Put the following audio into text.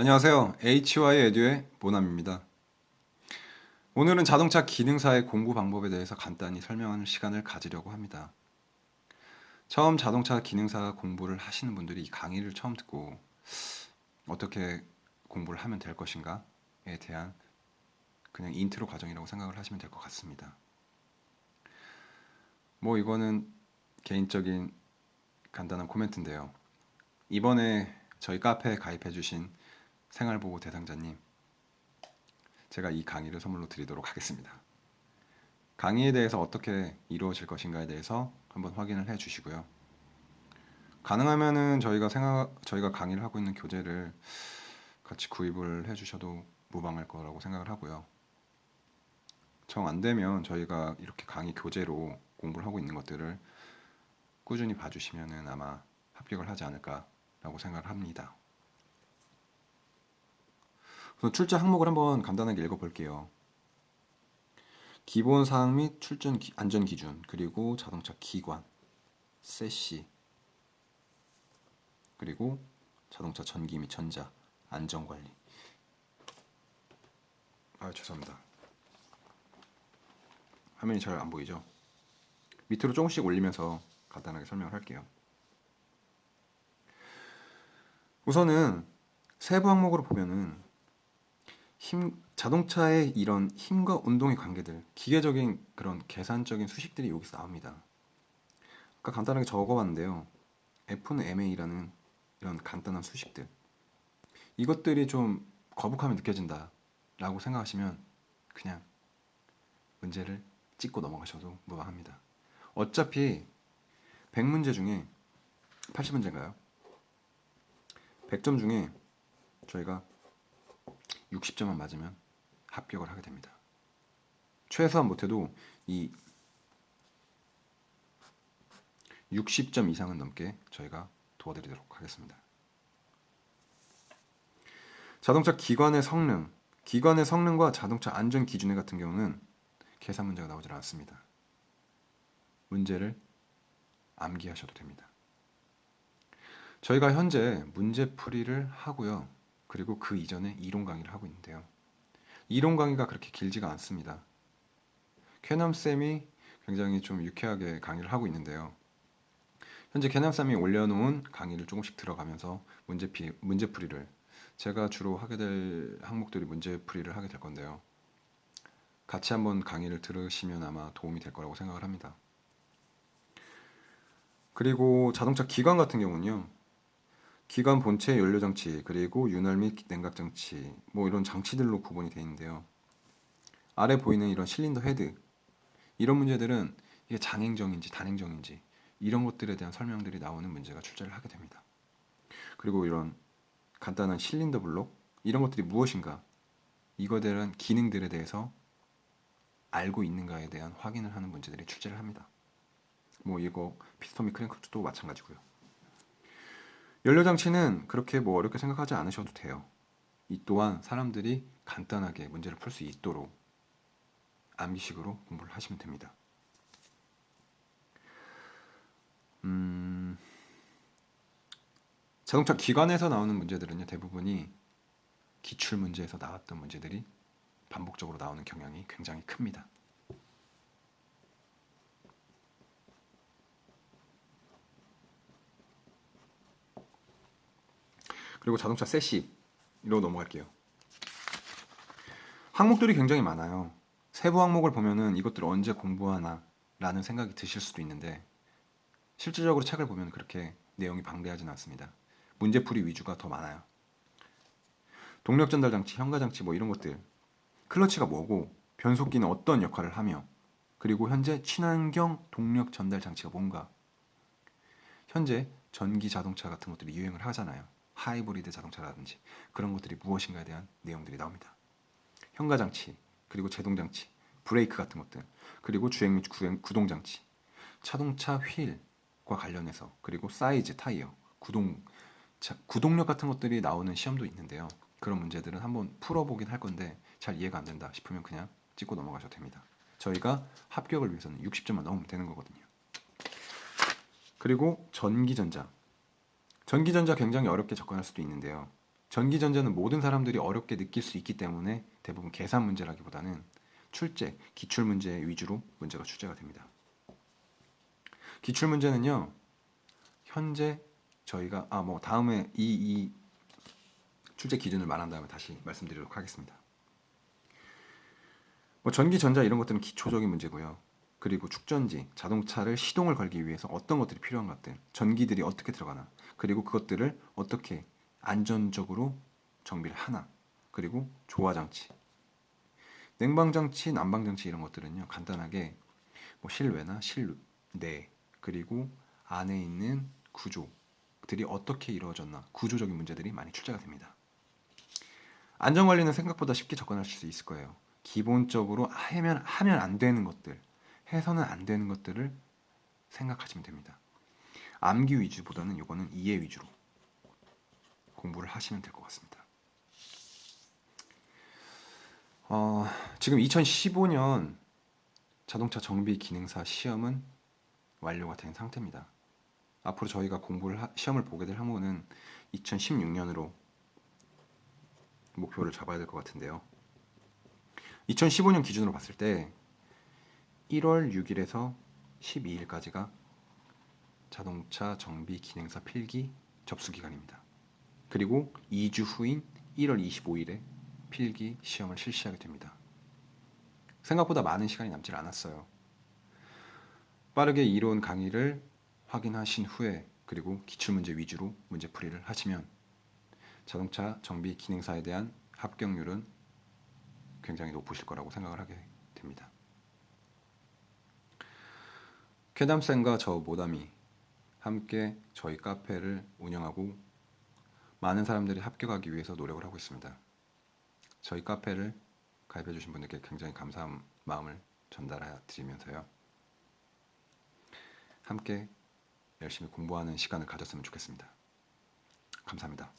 안녕하세요. HY 에듀의 모남입니다. 오늘은 자동차 기능사의 공부 방법에 대해서 간단히 설명하는 시간을 가지려고 합니다. 처음 자동차 기능사 공부를 하시는 분들이 이 강의를 처음 듣고 어떻게 공부를 하면 될 것인가에 대한 그냥 인트로 과정이라고 생각을 하시면 될 것 같습니다. 뭐 이거는 개인적인 간단한 코멘트인데요. 이번에 저희 카페에 가입해 주신 생활보호 대상자님 제가 이 강의를 선물로 드리도록 하겠습니다. 강의에 대해서 어떻게 이루어질 것인가에 대해서 한번 확인을 해 주시고요. 가능하면은 저희가 생각 저희가 강의를 하고 있는 교재를 같이 구입을 해 주셔도 무방할 거라고 생각을 하고요. 정 안 되면 저희가 이렇게 강의 교재로 공부를 하고 있는 것들을 꾸준히 봐주시면은 아마 합격을 하지 않을까라고 생각을 합니다. 우선 출제 항목을 한번 간단하게 읽어볼게요. 기본 사항 및 출전 기- 안전 기준 그리고 자동차 기관, 세시 그리고 자동차 전기 및 전자 안전 관리. 아 죄송합니다. 화면이 잘 안 보이죠? 밑으로 조금씩 올리면서 간단하게 설명을 할게요. 우선은 세부 항목으로 보면은 힘, 자동차의 이런 힘과 운동의 관계들, 기계적인 그런 계산적인 수식들이 여기서 나옵니다. 아까 간단하게 적어봤는데요. F는 MA라는 이런 간단한 수식들. 이것들이 좀 거북하게 느껴진다라고 생각하시면 그냥 문제를 찍고 넘어가셔도 무방합니다. 어차피 100문제 중에 80문제인가요? 100점 중에 저희가 60점만 맞으면 합격을 하게 됩니다. 최소한 못해도 이 60점 이상은 넘게 저희가 도와드리도록 하겠습니다. 자동차 기관의 성능, 기관의 성능과 자동차 안전 기준에 같은 경우는 계산 문제가 나오질 않습니다. 문제를 암기하셔도 됩니다. 저희가 현재 문제풀이를 하고요. 그리고 그 이전에 이론 강의를 하고 있는데요. 이론 강의가 그렇게 길지가 않습니다. 쾌남 쌤이 굉장히 좀 유쾌하게 강의를 하고 있는데요. 현재 쾌남 쌤이 올려놓은 강의를 조금씩 들어가면서 문제 피 문제풀이를 제가 주로 하게 될 항목들이 문제풀이를 하게 될 건데요. 같이 한번 강의를 들으시면 아마 도움이 될 거라고 생각을 합니다. 그리고 자동차 기관 같은 경우는요. 기관 본체 연료 장치 그리고 윤활 및 냉각 장치 뭐 이런 장치들로 구분이 되어 있는데요. 아래 보이는 이런 실린더 헤드 이런 문제들은 이게 장행정인지 단행정인지 이런 것들에 대한 설명들이 나오는 문제가 출제를 하게 됩니다. 그리고 이런 간단한 실린더 블록 이런 것들이 무엇인가 이거에 대한 기능들에 대해서 알고 있는가에 대한 확인을 하는 문제들이 출제를 합니다. 뭐 이거 피스톤 및 크랭크도 마찬가지고요. 연료 장치는 그렇게 뭐 어렵게 생각하지 않으셔도 돼요. 이 또한 사람들이 간단하게 문제를 풀 수 있도록 암기식으로 공부를 하시면 됩니다. 음, 자동차 기관에서 나오는 문제들은요 대부분이 기출 문제에서 나왔던 문제들이 반복적으로 나오는 경향이 굉장히 큽니다. 그리고 자동차 세시로 넘어갈게요. 항목들이 굉장히 많아요. 세부 항목을 보면은 이것들을 언제 공부하나 라는 생각이 드실 수도 있는데 실질적으로 책을 보면 그렇게 내용이 방대하진 않습니다. 문제풀이 위주가 더 많아요. 동력 전달 장치, 현가 장치 뭐 이런 것들, 클러치가 뭐고 변속기는 어떤 역할을 하며 그리고 현재 친환경 동력 전달 장치가 뭔가 현재 전기 자동차 같은 것들이 유행을 하잖아요. 하이브리드 자동차라든지 그런 것들이 무엇인가에 대한 내용들이 나옵니다. 현가 장치, 그리고 제동 장치, 브레이크 같은 것들, 그리고 주행 및 구동 장치, 자동차 휠과 관련해서 그리고 사이즈, 타이어, 구동 자, 구동력 같은 것들이 나오는 시험도 있는데요. 그런 문제들은 한번 풀어보긴 할 건데 잘 이해가 안 된다 싶으면 그냥 찍고 넘어가셔도 됩니다. 저희가 합격을 위해서는 60점만 넘으면 되는 거거든요. 그리고 전기전자. 전기전자 굉장히 어렵게 접근할 수도 있는데요. 전기 전자는 모든 사람들이 어렵게 느낄 수 있기 때문에 대부분 계산 문제라기보다는 출제, 기출 문제 위주로 문제가 출제가 됩니다. 기출 문제는요. 현재 저희가 아 뭐 다음에 이, 이 출제 기준을 말한 다음에 다시 말씀드리도록 하겠습니다. 뭐 전기 전자 이런 것들은 기초적인 문제고요. 그리고 축전지, 자동차를 시동을 걸기 위해서 어떤 것들이 필요한 것들, 전기들이 어떻게 들어가나, 그리고 그것들을 어떻게 안전적으로 정비를 하나, 그리고 조화 장치, 냉방 장치, 난방 장치 이런 것들은요 간단하게 뭐 실외나 실내 그리고 안에 있는 구조들이 어떻게 이루어졌나 구조적인 문제들이 많이 출제가 됩니다. 안전 관리는 생각보다 쉽게 접근하실 수 있을 거예요. 기본적으로 하면 하면 안 되는 것들, 해서는 안 되는 것들을 생각하시면 됩니다. 암기 위주보다는 이거는 이해 위주로 공부를 하시면 될 것 같습니다. 어, 지금 2015년 자동차 정비 기능사 시험은 완료가 된 상태입니다. 앞으로 저희가 공부를 하- 시험을 보게 될 항목은 2016년으로 목표를 잡아야 될 것 같은데요. 2015년 기준으로 봤을 때 1월 6일에서 12일까지가 자동차 정비 기능사 필기 접수 기간입니다. 그리고 2주 후인 1월 25일에 필기 시험을 실시하게 됩니다. 생각보다 많은 시간이 남질 않았어요. 빠르게 이론 강의를 확인하신 후에 그리고 기출문제 위주로 문제풀이를 하시면 자동차 정비 기능사에 대한 합격률은 굉장히 높으실 거라고 생각을 하게 됩니다. 쾌담쌤과 저 모담이 함께 저희 카페를 운영하고 많은 사람들이 합격하기 위해서 노력을 하고 있습니다. 저희 카페를 가입해 주신 분들께 굉장히 감사한 마음을 전달해 드리면서요. 함께 열심히 공부하는 시간을 가졌으면 좋겠습니다. 감사합니다.